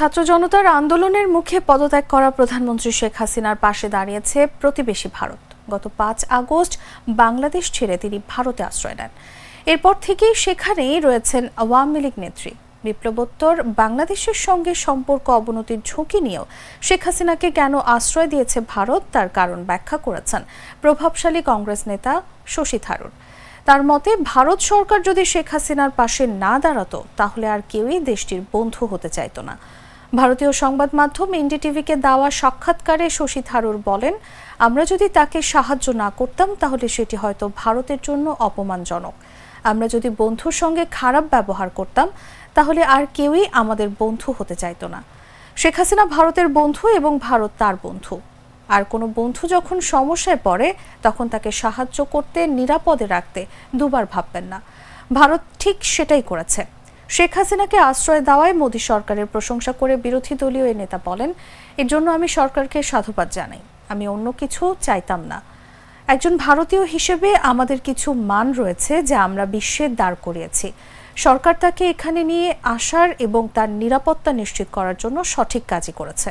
ছাত্র জনতার আন্দোলনের মুখে পদত্যাগ করা প্রধানমন্ত্রী শেখ হাসিনার পাশে দাঁড়িয়েছে প্রতিবেশী ভারত। গত পাঁচ আগস্ট বাংলাদেশ ছেড়ে তিনি ভারতে আশ্রয় নেন। এরপর থেকেই সেখানেই রয়েছেন আওয়ামী লীগ নেত্রী। বিপ্লবোত্তর বাংলাদেশের সঙ্গে সম্পর্ক অবনতির ঝুঁকি নিয়েও শেখ হাসিনাকে কেন আশ্রয় দিয়েছে ভারত তার কারণ ব্যাখ্যা করেছেন প্রভাবশালী কংগ্রেস নেতা শশী থারুর। তার মতে, ভারত সরকার যদি শেখ হাসিনার পাশে না দাঁড়াতো, তাহলে আর কেউই দেশটির বন্ধু হতে চাইতো না। ভারতীয় সংবাদ মাধ্যম এনডিটিভিকে দেওয়া সাক্ষাৎকারে শশী থারুর বলেন, আমরা যদি তাকে সাহায্য না করতাম, তাহলে সেটি হয়তো ভারতের জন্য অপমানজনক। আমরা যদি বন্ধুর সঙ্গে খারাপ ব্যবহার করতাম, তাহলে আর কেউই আমাদের বন্ধু হতে চাইতো না। শেখ হাসিনা ভারতের বন্ধু এবং ভারত তার বন্ধু। আর কোনো বন্ধু যখন সমস্যায় পড়ে, তখন তাকে সাহায্য করতে, নিরাপদে রাখতে দুবার ভাববেন না। ভারত ঠিক সেটাই করেছে। শেখ হাসিনাকে আশ্রয় দেওয়ায় মোদী সরকারের প্রশংসা করে বিরোধী দলীয় এই নেতা বলেন, এর জন্য আমি সরকারকে সাধুবাদ জানাই। আমি অন্য কিছু চাইতাম না। একজন ভারতীয় হিসেবে আমাদের কিছু মান রয়েছে যা আমরা বিশ্বে দাঁড় করিয়েছি। সরকার তাকে এখানে নিয়ে আসার এবং তার নিরাপত্তা নিশ্চিত করার জন্য সঠিক কাজই করেছে।